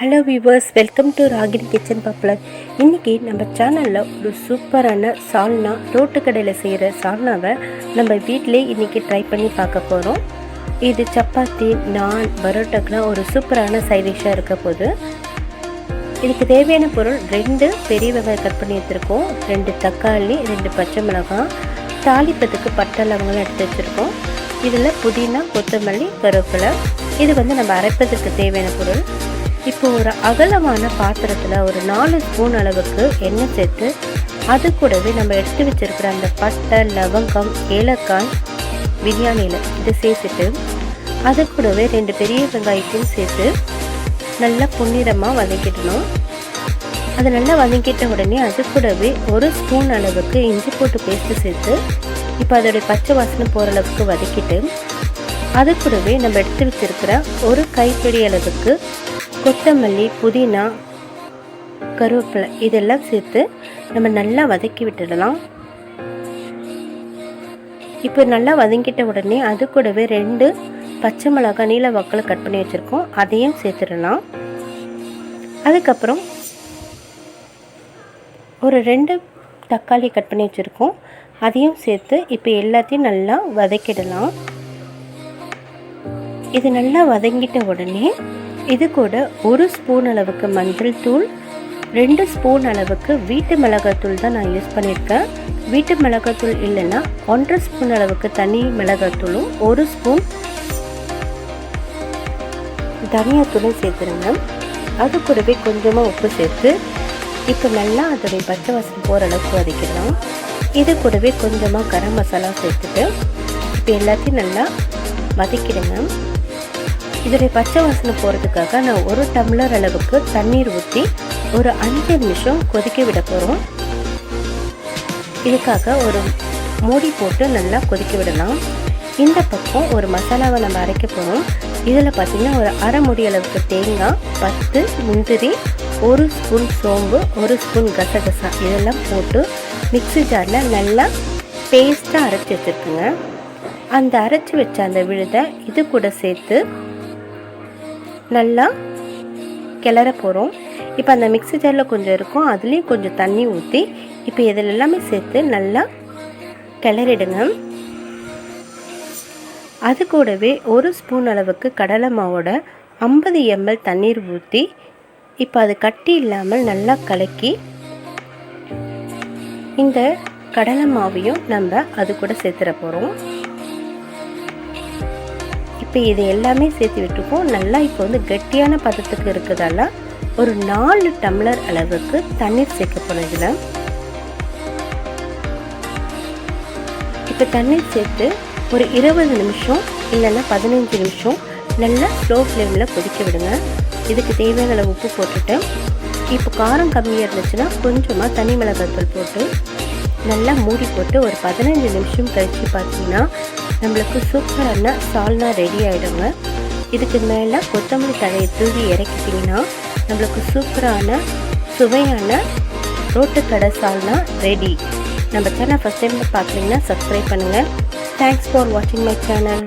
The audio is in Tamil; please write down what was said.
Hello viewers welcome to Ragini kitchen popular இன்றைக்கி நம்ம சேனலில் ஒரு சூப்பரான சால்னா ரோட்டு கடையில் செய்கிற சால்னாவை நம்ம வீட்டிலே இன்றைக்கி ட்ரை பண்ணி பார்க்க போகிறோம் இது சப்பாத்தி நான் பரோட்டாக்கெலாம் ஒரு சூப்பரான சைடிஷாக இருக்க போது. இதுக்கு தேவையான பொருள் ரெண்டு பெரிய வெங்காயம் கட் பண்ணி வச்சுருக்கோம் ரெண்டு தக்காளி ரெண்டு பச்சை மிளகாய் தாளிப்பதுக்கு பட்டை லவங்கலாம் எடுத்து வச்சுருக்கோம். இதில் புதினா கொத்தமல்லி கருவேப்பிலை. இது வந்து நம்ம அரைப்பதற்கு தேவையான பொருள். இப்போ ஒரு அகலமான பாத்திரத்தில் ஒரு நாலு ஸ்பூன் அளவுக்கு எண்ணெய் சேர்த்து அது கூடவே நம்ம எடுத்து வச்சிருக்கிற அந்த பட்டை லவங்கம் ஏலக்காய் பிரியாணியில் இதை சேர்த்துட்டு அது கூடவே ரெண்டு பெரிய வெங்காயத்தையும் சேர்த்து நல்லா பொன்னிறமாக வதக்கிடணும். அது நல்லா வதக்கிட்ட உடனே அது கூடவே ஒரு ஸ்பூன் அளவுக்கு இஞ்சி போட்டு பேஸ்ட்டு சேர்த்து இப்போ அதோடைய பச்சை வாசனை போகிற அளவுக்கு வதக்கிட்டு அது கூடவே நம்ம எடுத்து வச்சிருக்கிற ஒரு கைப்பிடி அளவுக்கு கொத்தமல்லி புதினா கருவேப்பிலை இதெல்லாம் சேர்த்து நம்ம நல்லா வதக்கி விட்டுடலாம். இப்போ நல்லா வதங்கிட்ட உடனே அது கூடவே ரெண்டு பச்சை மிளகாய் நீல வாக்கில் கட் பண்ணி வச்சுருக்கோம். அதையும் சேர்த்துடலாம். அதுக்கப்புறம் ஒரு ரெண்டு தக்காளி கட் பண்ணி வச்சுருக்கோம். அதையும் சேர்த்து இப்போ எல்லாத்தையும் நல்லா வதக்கிடலாம். இது நல்லா வதங்கிட்ட உடனே இது கூட ஒரு ஸ்பூன் அளவுக்கு மஞ்சள் தூள் ரெண்டு ஸ்பூன் அளவுக்கு வீட்டு மிளகாத்தூள் தான் நான் யூஸ் பண்ணியிருக்கேன். வீட்டு மிளகாத்தூள் இல்லைன்னா ஒன்றரை ஸ்பூன் அளவுக்கு தனி மிளகாத்தூளும் ஒரு ஸ்பூன் தனியாத்தூளும் சேர்த்துருங்க. அது கூடவே கொஞ்சமாக உப்பு சேர்த்து இப்போ நல்லா அதோடைய பச்சை வாசம் போகிற அளவுக்கு வதக்கிடலாம். இது கூடவே கொஞ்சமாக கரம் மசாலா சேர்த்துட்டு இப்போ எல்லாத்தையும் நல்லா வதக்கிடுங்க. இதோடைய பச்சை வாசனை போகிறதுக்காக நான் ஒரு டம்ளர் அளவுக்கு தண்ணீர் ஊற்றி ஒரு அஞ்சு நிமிஷம் கொதிக்க விட போகிறோம் இதுக்காக ஒரு மூடி போட்டு நல்லா கொதிக்க விடலாம். இந்த பக்கம் ஒரு மசாலாவை நம்ம அரைக்க போகிறோம் இதில் பார்த்திங்கன்னா ஒரு அரை முடி அளவுக்கு தேங்காய் பத்து முந்திரி ஒரு ஸ்பூன் சோம்பு ஒரு ஸ்பூன் கசகசா இதெல்லாம் போட்டு மிக்ஸி ஜாரில் நல்லா பேஸ்ட்டாக அரைச்சி வச்சுருக்குங்க. அந்த அரைச்சி வச்ச அந்த விழுதை இது கூட சேர்த்து நல்லா கிளற போகிறோம் இப்போ அந்த மிக்ஸி ஜாரில் கொஞ்சம் இருக்கும். அதுலேயும் கொஞ்சம் தண்ணி ஊற்றி இப்போ இதில் எல்லாமே சேர்த்து நல்லா கிளறிடுங்க. அது கூடவே ஒரு ஸ்பூன் அளவுக்கு கடலை மாவோட ஐம்பது எம்எல் தண்ணீர் ஊற்றி இப்போ அது கட்டி இல்லாமல் நல்லா கலக்கி இந்த கடலை மாவையும் நம்ம அது கூட சேர்த்துட போகிறோம் இப்போ இது எல்லாமே சேர்த்து விட்டுருக்கோம். நல்லா இப்போ வந்து கெட்டியான பதத்துக்கு இருக்கிறதால ஒரு நாலு டம்ளர் அளவுக்கு தண்ணீர் சேர்க்க போகிறோம் இதில். இப்போ தண்ணீர் சேர்த்து ஒரு இருபது நிமிஷம் இல்லைன்னா பதினஞ்சு நிமிஷம் நல்லா ஸ்லோ ஃப்ளேமில் கொதிக்க விடுங்க. இதுக்கு தேவையான அளவு உப்பு போட்டுட்டு இப்போ காரம் கம்மியாக இருந்துச்சுன்னா கொஞ்சமாக தனி மிளகாத்தூள் போட்டு நல்லா மூடி போட்டு ஒரு பதினஞ்சு நிமிஷம் கழித்து பார்த்தீங்கன்னா நம்மளுக்கு சூப்பரான சால்னா ரெடி ஆகிடுங்க இதுக்கு மேலே கொத்தமல்லி தழையை தூவி இறக்கிட்டிங்கன்னா நம்மளுக்கு சூப்பரான சுவையான ரோட்டுக்கடை சால்னா ரெடி நம்ம சேனல் ஃபஸ்ட் டைம் பார்க்குறீங்கன்னா சப்ஸ்கிரைப் பண்ணுங்கள் தேங்க்ஸ் ஃபார் வாட்சிங் மை சேனல்